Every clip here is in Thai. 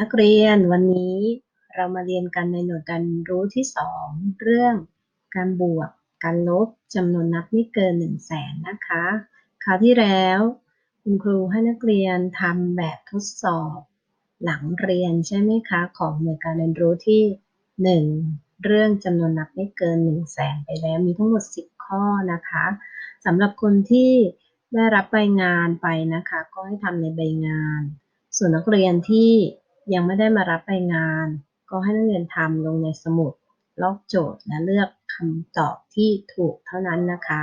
นักเรียนวันนี้เรามาเรียนกันในหน่วยการรู้ที่สองเรื่องการบวก การลบจำนวนนับไม่เกินหนึ่งแสนนะคะคราวที่แล้ว คุณครูให้นักเรียนทำแบบทดสอบหลังเรียนใช่ไหมคะของหน่วยการเรียนรู้ที่หนึ่งเรื่องจำนวนนับไม่เกินหนึ่งแสนไปแล้วมีทั้งหมด 10 ข้อนะคะสำหรับคนที่ได้รับใบงานไปนะคะ ก็ให้ทำในใบงาน ส่วนนักเรียนที่ ยังไม่ได้มารับรายงาน ก็ให้นักเรียนทำลงในสมุด ลอกโจทย์และเลือกคำตอบที่ถูกเท่านั้นนะคะ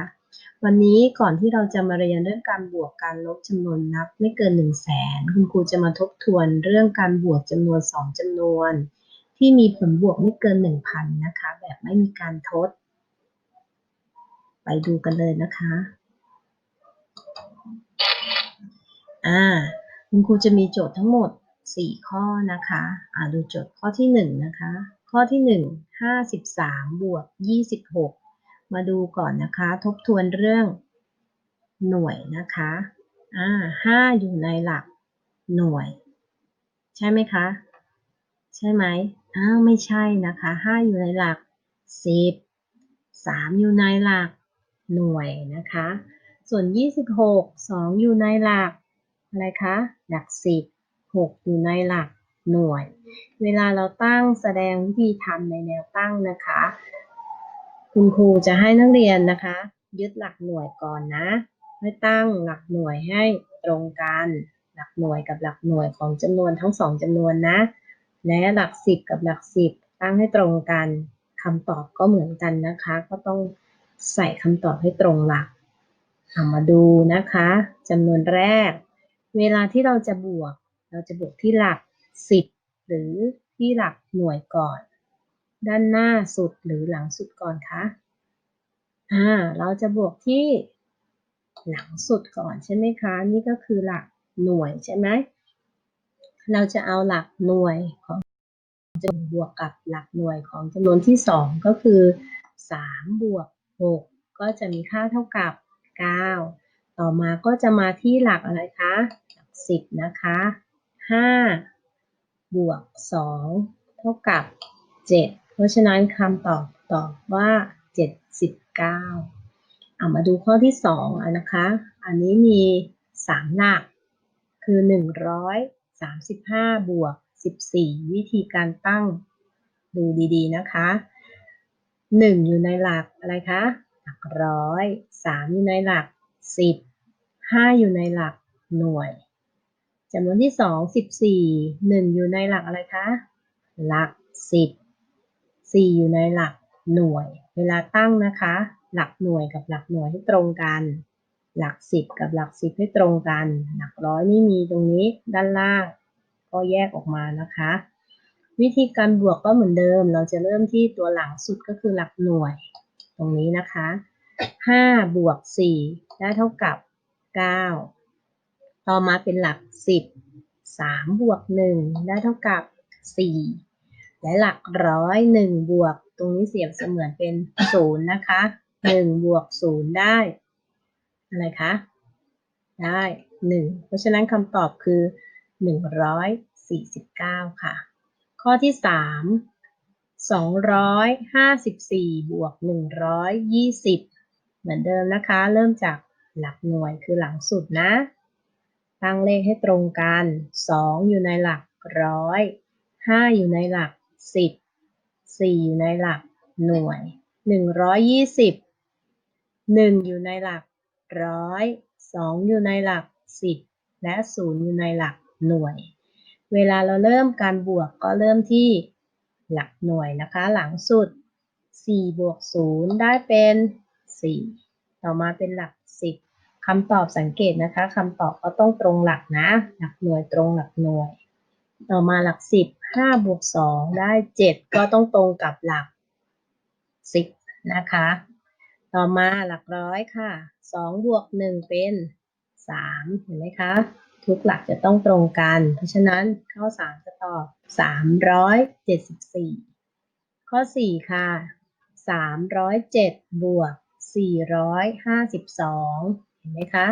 วันนี้ก่อนที่เราจะมาเรียนเรื่องการบวกการลบจำนวนนับไม่เกิน 1 0 0 0 0แสนคุณครูจะมาทบทวนเรื่องการบวกจำนวน 2จำนวน ที่มีผลบวกไม่เกิน 1,000 นะคะ แบบไม่มีการทด ไปดูกันเลยนะคะอ่าคุณครูจะมีโจทย์ทั้งหมด 4 ข้อนะคะอ่าดูโจทย์ข้อที่1นะคะ ข้อที่ 1 53 บวก 26 มาดูก่อนนะคะ ทบทวนเรื่องหน่วยนะคะอ่า5อยู่ในหลักหน่วย ใช่ไหมคะ ใช่ไหมอ้าวไม่ใช่นะคะ5อยู่ในหลัก10 3อยู่ในหลักหน่วยนะคะ ส่วน 26 2 อยู่ในหลักอะไรคะ หลัก10 6 อยู่ในหลักหน่วย เวลาเราตั้งแสดงวิธีทำในแนวตั้งนะคะ คุณครูจะให้นักเรียนนะคะ ยึดหลักหน่วยก่อนนะให้ตั้งหลักหน่วยให้ตรงกัน หลักหน่วยกับหลักหน่วยของจำนวนทั้งสองจำนวนนะ และหลักสิบกับหลักสิบตั้งให้ตรงกันคำตอบก็เหมือนกันนะคะ ก็ต้องใส่คำตอบให้ตรงหลักเอามาดูนะคะจำนวนแรก เวลาที่เราจะบวก เราจะบวกที่หลักสิบหรือที่หลักหน่วยก่อน ด้านหน้าสุดหรือหลังสุดก่อนคะอ่าเราจะบวกที่หลังสุดก่อนใช่ไหมคะ นี่ก็คือหลักหน่วยใช่ไหมเราจะเอาหลักหน่วยของจำนวนบวกกับหลักหน่วยของจำนวนที่ 2 ก็คือ 3 บวก 6 ก็จะมีค่าเท่ากับ 9 ต่อมาก็จะมาที่หลักอะไรคะ หลัก 10 นะคะ 5บวก2เท่ากับ7เพราะฉะนั้นคำตอบตอบว่า79เก้าเอามาดูข้อที่2อะนะคะ อันนี้มี3หลัก คือ135บห้าบวก14วิธีการตั้งดูดีๆนะคะ1อยู่ในหลักอะไรคะหลักร้อย3อยู่ในหลัก10 5อยู่ในหลักหน่วย จำนวนที่2 14 1อยู่ในหลักอะไรคะ หลัก10 4อยู่ในหลักหน่วย เวลาตั้งนะคะ หลักหน่วยกับหลักหน่วยให้ตรงกัน หลัก10กับหลัก10ให้ตรงกัน หลักร้อยไม่มีตรงนี้ด้านล่าง ก็แยกออกมานะคะ วิธีการบวกก็เหมือนเดิม เราจะเริ่มที่ตัวหลังสุดก็คือหลักหน่วย ตรงนี้นะคะ5บวก4ได้เท่ากับ9 ต่อมาเป็นหลัก 10 3บวก1ได้เท่ากับ 4 และหลักร้อย1บวก ตรงนี้เสียบเสมือนเป็น 0 นะคะ 1 บวก 0 ได้ อะไรคะ ได้ 1 เพราะฉะนั้นคำตอบคือ 149 ค่ะ ข้อที่ 3 254 บวก 120 เหมือนเดิมนะคะ เริ่มจากหลักหน่วยคือหลังสุดนะ ตั้งเลขให้ตรงกัน 2 อยู่ในหลักร้อย 5 อยู่ในหลัก 10 4 อยู่ในหลักหน่วย 120 1 อยู่ในหลักร้อย 2 อยู่ในหลัก 10 และ 0 อยู่ในหลักหน่วย เวลาเราเริ่มการบวกก็เริ่มที่หลักหน่วยนะคะ หลังสุด 4 บวก 0 ได้เป็น 4 ต่อมาเป็นหลัก คำตอบสังเกตนะคะคำตอบก็ต้องตรงหลักนะ หลักหน่วยตรงหลักหน่วย ต่อมาหลัก10 5บวก2ได้7ก็ต้องตรงกับหลัก10นะคะ ต่อมาหลักร้อยค่ะ2บวก1เป็น3เห็นไหมคะ ทุกหลักจะต้องตรงกัน เพราะฉะนั้นข้อ3จะตอบ374ข้อ4ค่ะ307บวก452 เห็นไหมคะ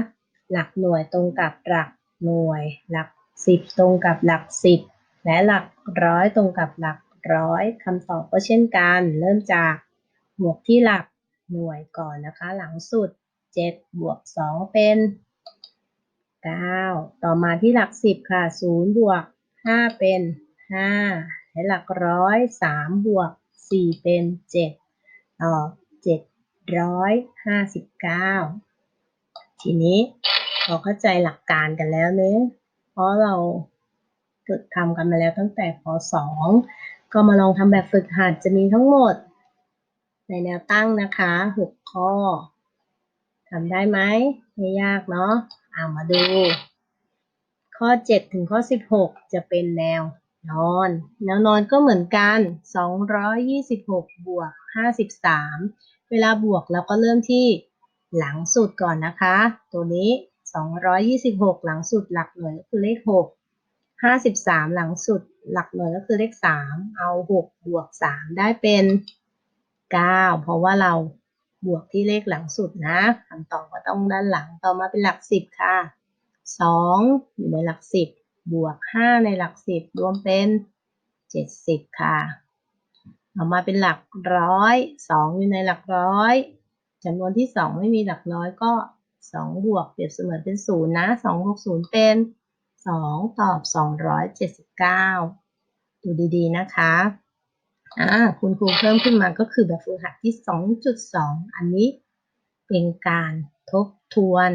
หลักหน่วยตรงกับหลักหน่วย หลัก10ตรงกับหลัก10และหลักร้อยตรงกับหลักร้อยคำตอบก็เช่นกัน เริ่มจากบวกที่หลักหน่วยก่อนนะคะ หลังสุด 7 บวก 2 เป็น 9 ต่อมาที่หลัก 10 ค่ะ 0 บวก 5 เป็น 5 และหลักร้อย 3 บวก 4 เป็น 7 ต่อบ759 ทีนี้เราเข้าใจหลักการกันแล้วเนะเพราะเราฝึกทำกันมาแล้วตั้งแต่ป .2 ก็มาลองทำแบบฝึกหัดจะมีทั้งหมด ในแนวตั้งนะคะ6ข้อทำได้ไหมไม่ยากเนาะเอามาดู ข้อ 7 ถึงข้อ 16 จะเป็นแนวนอน แนวนอนก็เหมือนกัน 226 บวก 53 เวลาบวกเราก็เริ่มที่ หลังสุดก่อนนะคะ ตัวนี้ 226 หลังสุดหลักหน่วยก็คือเลข 6 53 หลังสุดหลักหน่วยก็คือเลข 3 เอา 6 บวก 3 ได้เป็น 9 เพราะว่าเราบวกที่เลขหลังสุดนะคำตอบก็ต้องด้านหลังต่อมาเป็นหลัก 10 ค่ะ 2 อยู่ในหลัก 10 บวก 5 ในหลัก 10 รวมเป็น 70 ค่ะ ต่อมาเป็นหลักร้อย 2 อยู่ในหลักร้อย จำนวนที่ 2 ไม่มีหลักร้อยก็ 2 บวกเปรียบเสมือนเป็น 0 นะ 2 บวก 0 เป็น 2 ตอบ 279 ดูดีๆนะคะอ่าคุณครูเพิ่มขึ้นมาก็คือแบบฝึกหัดที่ 2.2 อันนี้เป็นการทบทวน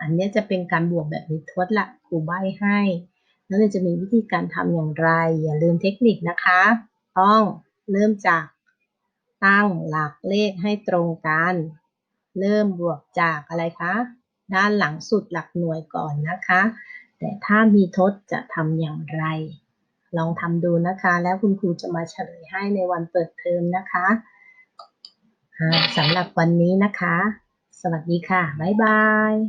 อันนี้จะเป็นการบวกแบบนิทดละครูใบให้ แล้วเราจะมีวิธีการทำอย่างไร อย่าลืมเทคนิคนะคะ ต้องเริ่มจาก ตั้งหลักเลขให้ตรงกัน เริ่มบวกจากอะไรคะ ด้านหลังสุดหลักหน่วยก่อนนะคะ แต่ถ้ามีทดจะทำอย่างไร ลองทำดูนะคะ แล้วคุณครูจะมาเฉลยให้ในวันเปิดเทอมนะคะสำหรับวันนี้นะคะ สวัสดีค่ะ บ๊ายบาย